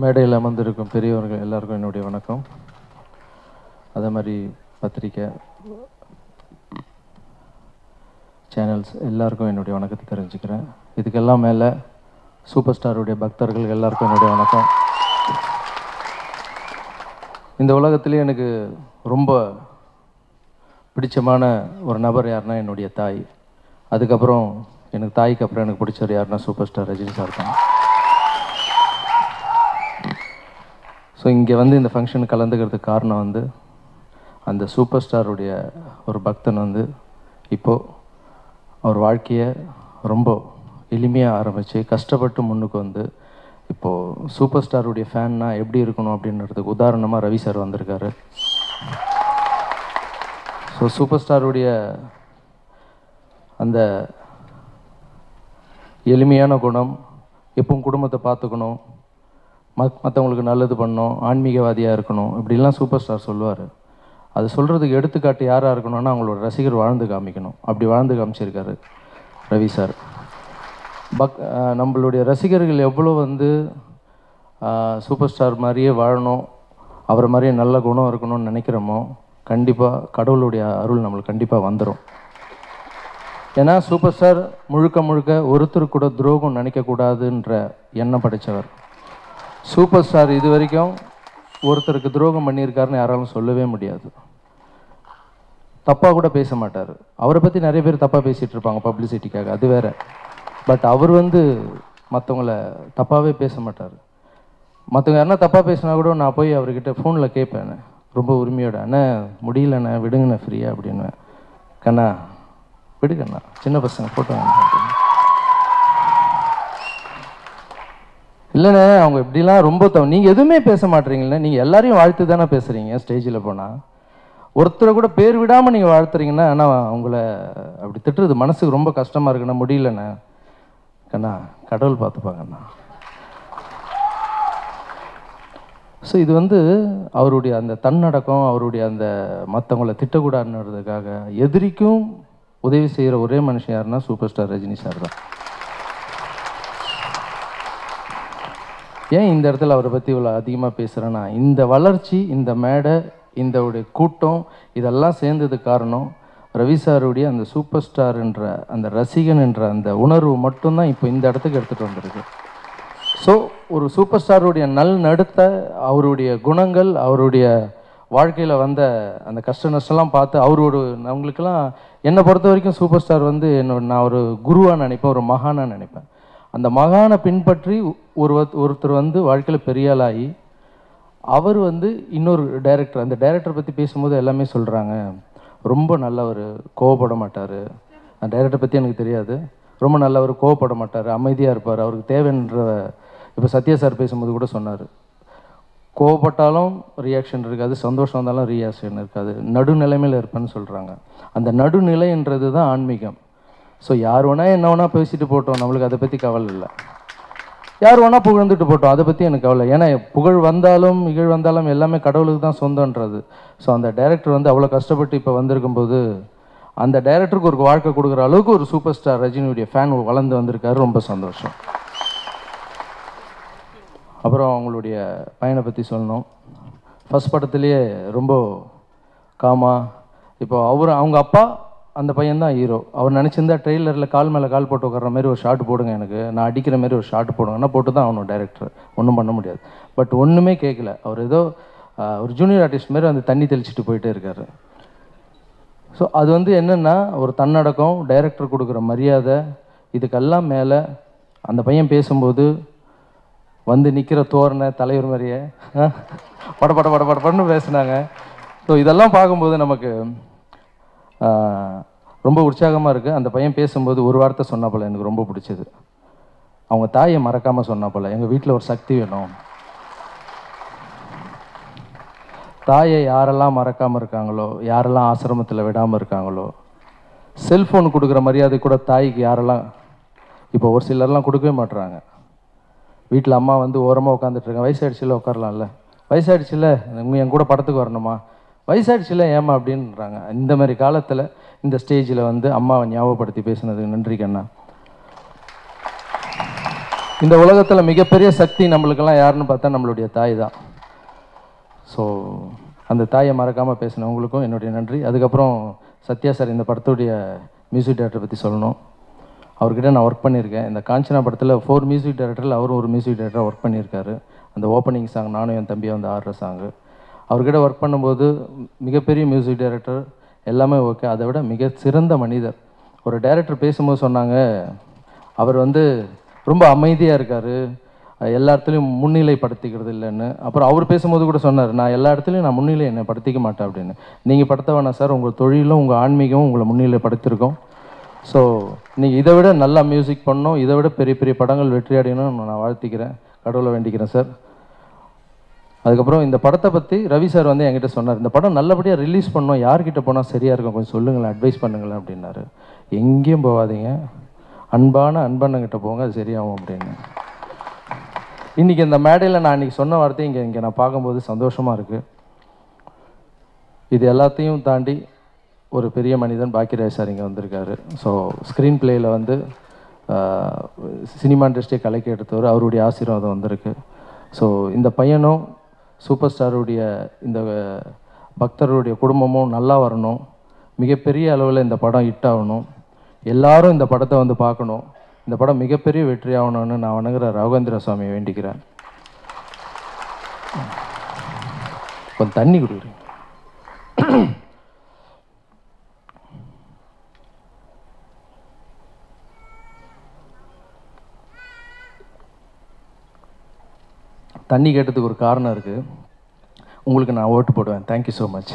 மேடையில் அமர்ந்திருக்கும் பெரியவர்கள் எல்லாருக்கும் என்னுடைய வணக்கம். அதே மாதிரி பத்திரிக்கை சேனல்ஸ் எல்லாருக்கும் என்னுடைய வணக்கத்தை தெரிஞ்சுக்கிறேன் இதுக்கெல்லாம் மேலே சூப்பர் ஸ்டாருடைய பக்தர்கள் எல்லாருக்கும் என்னுடைய வணக்கம். இந்த உலகத்திலே எனக்கு ரொம்ப பிடிச்சமான ஒரு நபர் யாருன்னா என்னுடைய தாய். அதுக்கப்புறம் எனக்கு தாய்க்கு அப்புறம் எனக்கு பிடிச்சவர் யாருன்னா சூப்பர் ஸ்டார் ரஜினி சார் தான். ஸோ இங்கே வந்து இந்த ஃபங்க்ஷன் கலந்துக்கிறதுக்கு காரணம் வந்து அந்த சூப்பர் ஸ்டாருடைய ஒரு பக்தன் வந்து இப்போது அவர் வாழ்க்கையை ரொம்ப எளிமையாக ஆரம்பித்து கஷ்டப்பட்டு முன்னுக்கு வந்து இப்போது சூப்பர் ஸ்டாருடைய ஃபேன்னா எப்படி இருக்கணும் அப்படின்றதுக்கு உதாரணமாக ரவி சார் வந்திருக்காரு. ஸோ சூப்பர் ஸ்டாருடைய அந்த எளிமையான குணம் எப்பவும் குடும்பத்தை பார்த்துக்கணும் மத் மற்றவங்களுக்கு நல்லது பண்ணணும் ஆன்மீகவாதியாக இருக்கணும் இப்படிலாம் சூப்பர் ஸ்டார் சொல்லுவார். அது சொல்கிறதுக்கு எடுத்துக்காட்டு யாராக இருக்கணும்னா அவங்களோட ரசிகர் வாழ்ந்து காமிக்கணும். அப்படி வாழ்ந்து காமிச்சிருக்காரு ரவி சார் பக் நம்மளுடைய ரசிகர்கள் எவ்வளோ வந்து சூப்பர் ஸ்டார் மாதிரியே வாழணும் அவரை மாதிரியே நல்ல குணம் இருக்கணும்னு நினைக்கிறோமோ கண்டிப்பாக கடவுளுடைய அருள் நம்மளுக்கு கண்டிப்பாக வந்துடும் ஏன்னா சூப்பர் ஸ்டார் முழுக்க முழுக்க ஒருத்தர் கூட துரோகம் நினைக்கக்கூடாதுன்ற எண்ணம் படைத்தவர் சூப்பர் ஸ்டார் இது வரைக்கும் ஒருத்தருக்கு துரோகம் பண்ணியிருக்காருன்னு யாராலும் சொல்லவே முடியாது. தப்பாக கூட பேச மாட்டார். அவரை பற்றி நிறைய பேர் தப்பாக பேசிகிட்டு இருப்பாங்க பப்ளிசிட்டிக்காக அது வேற. பட் அவர் வந்து மற்றவங்கள தப்பாகவே பேச மாட்டார். மற்றவங்க யாருன்னா தப்பாக பேசினா கூட நான் போய் அவர்கிட்ட ஃபோனில் கேட்பேன் ரொம்ப உரிமையோட அண்ணே முடியலண்ணே விடுங்கண்ணே ஃப்ரீயாக அப்படின்னு. கண்ணா விடுங்கண்ணா சின்ன பசங்க ஃபோட்டோ இல்லைண்ணே அவங்க இப்படிலாம் ரொம்ப தவ நீங்கள் எதுவுமே பேச மாட்டீங்களே நீங்கள் எல்லாரையும் வாழ்த்து தானே பேசுகிறீங்க ஸ்டேஜில் போனால் ஒருத்தரை கூட பேர் விடாமல் நீங்கள் வாழ்த்துறீங்கன்னா ஆனால் அவங்கள அப்படி திட்டுறது மனசுக்கு ரொம்ப கஷ்டமாக இருக்குண்ணா முடியலண்ணே. கண்ணா கடவுள் பார்த்துப்பாங்கண்ணா ஸோ இது வந்து அவருடைய அந்த தன்னடக்கம் அவருடைய அந்த மற்றவங்கள திட்டக்கூடாதுன்றதுக்காக எதிரிக்கும் உதவி செய்கிற ஒரே மனுஷன் யாருன்னா சூப்பர் ஸ்டார் ரஜினி சார் தான். ஏன் இந்த இடத்துல அவரை பற்றி இவ்வளோ அதிகமாக பேசுகிறேன்னா இந்த வளர்ச்சி இந்த மேடை இந்த உடைய கூட்டம் இதெல்லாம் சேர்ந்தது காரணம் ரவி சாருடைய அந்த சூப்பர் ஸ்டார்ன்ற அந்த ரசிகன் என்ற அந்த உணர்வு மட்டும்தான் இப்போ இந்த இடத்துக்கு எடுத்துகிட்டு வந்திருக்கு. ஸோ ஒரு சூப்பர் ஸ்டாருடைய நல் நடுத்த அவருடைய குணங்கள் அவருடைய வாழ்க்கையில் வந்த அந்த கஷ்ட நஷ்டம்லாம் பார்த்து அவரோட அவங்களுக்கெல்லாம் என்னை பொறுத்த வரைக்கும் சூப்பர் ஸ்டார் வந்து என்னோட நான் ஒரு குருவாக நினைப்பேன் ஒரு மகானாக நினைப்பேன். அந்த மகானை பின்பற்றி ஒரு ஒருத்தர் வந்து வாழ்க்கையில் பெரிய ஆளாகி அவர் வந்து இன்னொரு டைரக்டர் அந்த டைரக்டர் பற்றி பேசும்போது எல்லாமே சொல்கிறாங்க ரொம்ப நல்லவர் கோவப்பட மாட்டார். அந்த டைரக்டர் பற்றி எனக்கு தெரியாது. ரொம்ப நல்லவர் கோவப்பட மாட்டார். அமைதியாக இருப்பார். அவருக்கு தேவைன்ற இப்போ சத்யா சார் பேசும்போது கூட சொன்னார். கோவப்பட்டாலும் ரியாக்ஷன் இருக்காது. சந்தோஷம் வந்தாலும் ரியாக்ஷன் இருக்காது. நடுநிலைமையில் இருப்பேன்னு சொல்கிறாங்க அந்த நடுநிலைன்றது தான் ஆன்மீகம். ஸோ யார் வேணால் என்ன வேணால் பேசிட்டு போட்டோம். நம்மளுக்கு அதை பற்றி கவலை இல்லை. யார் வேணால் புகழ்ந்துட்டு போட்டோம். அதை பற்றி எனக்கு கவலை ஏன்னா புகழ் வந்தாலும் இகழ் வந்தாலும் எல்லாமே கடவுளுக்கு தான் சொந்தன்றது. ஸோ அந்த டைரக்டர் வந்து அவ்வளோ கஷ்டப்பட்டு இப்போ வந்திருக்கும்போது அந்த டைரக்டருக்கு ஒரு வாழ்க்கை கொடுக்குற அளவுக்கு ஒரு சூப்பர் ஸ்டார் ரஜினியுடைய ஃபேன் வளர்ந்து வந்திருக்காரு. ரொம்ப சந்தோஷம். அப்புறம் அவங்களுடைய பையனை பற்றி சொல்லணும். ஃபஸ்ட் படத்துலேயே ரொம்ப காமா இப்போ அவர் அவங்க அப்பா அந்த பையன் தான் ஹீரோ அவர் நினச்சிருந்தா ட்ரெய்லரில் கால் மேலே கால் போட்டு உட்கார மாதிரி ஒரு ஷாட் போடுங்க எனக்கு. நான் அடிக்கிற மாதிரி ஒரு ஷாட் போடுங்கன்னா போட்டு தான் அவனும் டேரக்டர் ஒன்றும் பண்ண முடியாது. பட் ஒன்றுமே கேட்கல அவர் ஏதோ ஒரு ஜூனியர் ஆர்டிஸ்ட் மாதிரி அந்த தண்ணி தெளிச்சிட்டு போயிட்டே இருக்காரு. ஸோ அது வந்து என்னென்னா ஒரு தன்னடக்கம் டைரக்டர் கொடுக்குற மரியாதை இதுக்கெல்லாம் மேலே அந்த பையன் பேசும்போது வந்து நிற்கிற தோரணை தலைவர் மாதிரியே ஆ, பட பட பட பட படன்னு பேசுனாங்க. ஸோ இதெல்லாம் பார்க்கும்போது நமக்கு ரொம்ப உற்சாகமாக இருக்குது அந்த பையன் பேசும்போது ஒரு வார்த்தை சொன்ன போல எனக்கு ரொம்ப பிடிச்சது. அவங்க தாயை மறக்காமல் சொன்ன போல எங்கள் வீட்டில் ஒரு சக்தி வேணும். தாயை யாரெல்லாம் மறக்காமல் இருக்காங்களோ யாரெல்லாம் ஆசிரமத்தில் விடாமல் இருக்காங்களோ செல்ஃபோன் கொடுக்குற மரியாதை கூட தாய்க்கு யாரெல்லாம் இப்போ ஒரு சிலர்லாம் கொடுக்கவே மாட்டுறாங்க வீட்டில் அம்மா வந்து ஓரமாக உட்காந்துட்ருக்கேன் இருக்காங்க. உட்காரலாம்ல. வயசாயிடுச்சுல என் கூட படத்துக்கு வரணுமா? வயசாயிடுச்சுல ஏமா அப்படின்றாங்க. இந்த மாதிரி காலத்தில் இந்த ஸ்டேஜில் வந்து அம்மாவை ஞாபகப்படுத்தி பேசுனது நன்றி கண்ணா. இந்த உலகத்தில் மிகப்பெரிய சக்தி நம்மளுக்கெல்லாம் யாருன்னு பார்த்தா நம்மளுடைய தாய் தான். ஸோ அந்த தாயை மறக்காமல் பேசினவங்களுக்கும் என்னுடைய நன்றி. அதுக்கப்புறம் சத்யா சார் இந்த படத்துடைய மியூசிக் டைரக்டர் பற்றி சொல்லணும். அவர்கிட்ட நான் ஒர்க் பண்ணியிருக்கேன். இந்த காஞ்சனா படத்தில் ஃபோர் மியூசிக் டைரக்டரில் அவரும் ஒரு மியூசிக் டைரக்டராக ஒர்க் பண்ணியிருக்காரு. அந்த ஓப்பனிங் சாங் நானும் என் தம்பியாக வந்து ஆடுற சாங்கு அவர்கிட்ட ஒர்க் பண்ணும்போது மிகப்பெரிய மியூசிக் டைரக்டர் எல்லாமே ஓகே அதை விட மிக சிறந்த மனிதர். ஒரு டைரக்டர் பேசும்போது சொன்னாங்க அவர் வந்து ரொம்ப அமைதியாக இருக்கார். எல்லா இடத்துலையும் முன்னிலைப்படுத்திக்கிறது இல்லைன்னு. அப்புறம் அவர் பேசும்போது கூட சொன்னார் நான் எல்லா இடத்துலையும் நான் முன்னிலை என்னை படுத்திக்க மாட்டேன் அப்படின்னு. நீங்கள் படுத்த வேணாம் சார். உங்கள் தொழிலும் உங்கள் ஆன்மீகமும் உங்களை முன்னிலைப்படுத்திருக்கோம் ஸோ நீங்கள் இதை விட நல்லா மியூசிக் பண்ணணும். இதை விட பெரிய பெரிய படங்கள் வெற்றி அடையணும்னு நான் வாழ்த்திக்கிறேன். கடவுளை வேண்டிக்கிறேன் சார். அதுக்கப்புறம் இந்த படத்தை பற்றி ரவி சார் வந்து என்கிட்ட சொன்னார் இந்த படம் நல்லபடியாக ரிலீஸ் பண்ணோம் யார்கிட்ட போனால் சரியாக இருக்கும்? கொஞ்சம் சொல்லுங்களேன் அட்வைஸ் பண்ணுங்களேன் அப்படின்னாரு. எங்கேயும் போகாதீங்க. அன்பான அன்பண்ணங்கிட்ட போங்க அது சரியாகும் அப்படின்னு. இன்றைக்கி இந்த மேடையில் நான் இன்றைக்கி சொன்ன வார்த்தை இங்கே இங்கே நான் பார்க்கும்போது சந்தோஷமாக இருக்குது இது எல்லாத்தையும் தாண்டி ஒரு பெரிய மனிதன் பாக்கியராஜ் சார் இங்கே வந்திருக்காரு. ஸோ ஸ்க்ரீன் பிளேயில் வந்து சினிமா இண்டஸ்ட்ரியை கலைக்க எடுத்தவர் அவருடைய ஆசீர்வாதம் வந்திருக்கு. ஸோ இந்த பையனும் சூப்பர் ஸ்டாருடைய இந்த பக்தருடைய குடும்பமும் நல்லா வரணும். மிகப்பெரிய அளவில் இந்த படம் ஹிட் ஆகணும். எல்லாரும் இந்த படத்தை வந்து பார்க்கணும். இந்த படம் மிகப்பெரிய வெற்றி ஆகணும்னு நான் வணங்குற ராகவேந்திர சுவாமியை வேண்டிக்கிறேன். கொஞ்சம் தண்ணி கொடுக்குறேன் தண்ணி கேட்டதுக்கு ஒரு காரணம் இருக்குது உங்களுக்கு நான் ஓட்டு போடுவேன். Thank you so much